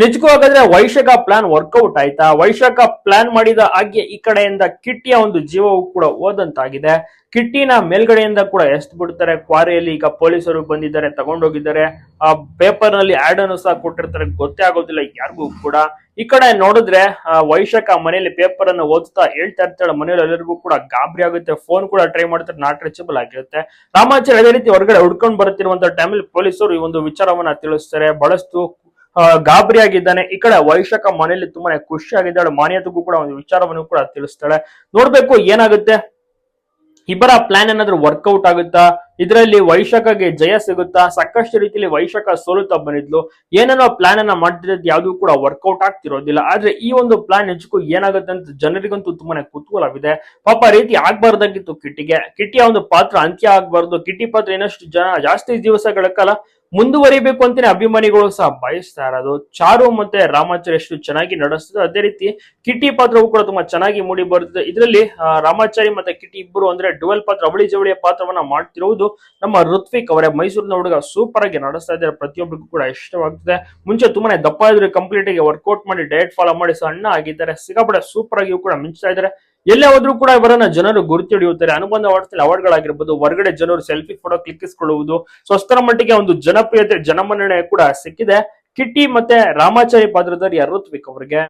ನಿಜಕ್ಕೂ ಹಾಗಾದ್ರೆ Vaishakha plan workout ಆಯ್ತಾ? ವೈಶಾಖ ಪ್ಲಾನ್ ಮಾಡಿದ ಹಾಗೆ ಈ ಕಡೆಯಿಂದ ಕಿಟ್ಟಿಯ ಒಂದು ಜೀವವು ಕೂಡ ಹೋದಂತಾಗಿದೆ. ಕಿಟ್ಟಿನ ಮೇಲ್ಗಡೆಯಿಂದ ಕೂಡ ಎಷ್ಟು ಬಿಡ್ತಾರೆ. ಕ್ವಾರಿಯಲ್ಲಿ ಈಗ ಪೊಲೀಸರು ಬಂದಿದ್ದಾರೆ, ತಗೊಂಡೋಗಿದ್ದಾರೆ. ಆ ಪೇಪರ್ನಲ್ಲಿ ಆಡ್ ಅನ್ನು ಸಹ ಕೊಟ್ಟಿರ್ತಾರೆ. ಗೊತ್ತೇ ಆಗೋದಿಲ್ಲ ಯಾರಿಗೂ ಕೂಡ. ಈ ಕಡೆ ನೋಡಿದ್ರೆ ವೈಶಾಖ ಮನೆಯಲ್ಲಿ ಪೇಪರ್ ಅನ್ನು ಓದ್ತಾ ಹೇಳ್ತಾ ಇರ್ತಾಳೆ. ಮನೆಯಲ್ಲಿ ಎಲ್ಲರಿಗೂ ಕೂಡ ಗಾಬರಿ ಆಗುತ್ತೆ. ಫೋನ್ ಕೂಡ ಟ್ರೈ ಮಾಡ್ತಾರೆ. ನಾಟ್ ರೀಚಬಲ್ ಆಗಿರುತ್ತೆ. ರಾಮಾಚಾರ್ಯ ಅದೇ ರೀತಿ ಹೊರಗಡೆ ಹುಡ್ಕೊಂಡು ಬರುತ್ತಿರುವಂತ ಟೈಮಲ್ಲಿ ಪೊಲೀಸರು ಈ ಒಂದು ವಿಚಾರವನ್ನ ತಿಳಿಸ್ತಾರೆ. ಬಹಳಷ್ಟು ಗಾಬರಿ ಆಗಿದ್ದಾನೆ. ಈ ಕಡೆ ವೈಶಾಖ ಮನೆಯಲ್ಲಿ ತುಂಬಾನೇ ಖುಷಿ ಆಗಿದ್ದಾಳೆ. ಮಾನ್ಯತೆಗೂ ಕೂಡ ಒಂದು ವಿಚಾರವನ್ನು ಕೂಡ ತಿಳಿಸ್ತಾಳೆ. ನೋಡ್ಬೇಕು ಏನಾಗುತ್ತೆ? ಇಬ್ಬರ ಪ್ಲಾನ್ ಏನಾದ್ರು ವರ್ಕೌಟ್ ಆಗುತ್ತಾ? ಇದರಲ್ಲಿ ವೈಶಾಖಗೆ ಜಯ ಸಿಗುತ್ತಾ ಸಾಕಷ್ಟು ರೀತಿಯಲ್ಲಿ ವೈಶಾಖ ಸೋಲುತ್ತಾ ಬಂದಿದ್ಲು. ಏನೇನೋ ಪ್ಲಾನ್ ಅನ್ನ ಮಾಡ್ತಿರೋದು ಯಾವ್ದು ಕೂಡ ವರ್ಕೌಟ್ ಆಗ್ತಿರೋದಿಲ್ಲ. ಆದ್ರೆ ಈ ಒಂದು ಪ್ಲಾನ್ ನಿಜಕ್ಕೂ ಏನಾಗುತ್ತೆ ಅಂತ ಜನರಿಗಂತೂ ತುಂಬಾನೇ ಕುತೂಹಲವಿದೆ. ಪಾಪ ರೀತಿ ಆಗ್ಬಾರ್ದಾಗಿತ್ತು ಕಿಟ್ಟಿಗೆ. ಕಿಟ್ಟಿಯ ಒಂದು ಪಾತ್ರ ಅಂತ್ಯ ಆಗ್ಬಾರ್ದು. ಕಿಟ್ಟಿ ಪಾತ್ರ ಇನ್ನಷ್ಟು ಜನ ಜಾಸ್ತಿ ದಿವಸಗಳ ಕಾಲ ಮುಂದುವರಿಬೇಕು ಅಂತಾನೆ ಅಭಿಮಾನಿಗಳು ಸಹ ಬಯಸ್ತಾ ಇರೋದು. ಚಾರು ಮತ್ತೆ ರಾಮಾಚಾರ್ಯ ಎಷ್ಟು ಚೆನ್ನಾಗಿ ನಡೆಸ್ತದೆ ಅದೇ ರೀತಿ ಕಿಟ್ಟಿ ಪಾತ್ರವು ಕೂಡ ತುಂಬಾ ಚೆನ್ನಾಗಿ ಮೂಡಿ ಬರುತ್ತದೆ ಇದರಲ್ಲಿ ರಾಮಾಚಾರಿ ಮತ್ತೆ ಕಿಟ್ಟಿ ಇಬ್ಬರು ಅಂದ್ರೆ ಡುವೆಲ್ ಪಾತ್ರ, ಅವಳಿ ಜವಳಿಯ ಪಾತ್ರವನ್ನ ಮಾಡ್ತಿರುವುದು ನಮ್ಮ ಋತ್ವಿಕ್ ಅವರೇ ಮೈಸೂರಿನ ಹುಡುಗ ಸೂಪರ್ ಆಗಿ ನಡೆಸ್ತಾ ಇದ್ದಾರೆ. ಪ್ರತಿಯೊಬ್ಬರಿಗೂ ಕೂಡ ಇಷ್ಟವಾಗ್ತದೆ. ಮುಂಚೆ ತುಂಬಾನೇ ದಪ್ಪ ಇದ್ರೆ ಕಂಪ್ಲೀಟ್ ಆಗಿ ವರ್ಕೌಟ್ ಮಾಡಿ ಡಯಟ್ ಫಾಲೋ ಮಾಡಿ, ಸಣ್ಣ ಆಗಿದ್ದಾರೆ. ಸಿಗಬಡ ಸೂಪರ್ ಆಗಿ ಕೂಡ ಮಿಂಚ್ತಾ ಇದ್ದಾರೆ. ಎಲ್ಲೇ ಹೋದ್ರೂ ಕೂಡ ಇವರನ್ನ ಜನರು ಗುರುತು ಹಿಡಿಯುತ್ತಾರೆ. ಅನುಬಂಧ ಅವಾರ್ಡ್ಸ್ ಅವಾರ್ಡ್ಗಳಾಗಿರ್ಬೋದು ಹೊರಗಡೆ ಜನರು ಸೆಲ್ಫಿ ಫೋಟೋ ಕ್ಲಿಕ್ಕಿಸ್ಕೊಳ್ಳುವುದು. ಸ್ವಸ್ಥರ ಮಟ್ಟಿಗೆ ಒಂದು ಜನಪ್ರಿಯತೆ, ಜನಮನ್ನಣೆ ಕೂಡ ಸಿಕ್ಕಿದೆ. ಕಿಟ್ಟಿ ಮತ್ತೆ ರಾಮಾಚಾರಿ ಪಾತ್ರಧಾರಿ ಋತ್ವಿಕ್ ಅವರಿಗೆ.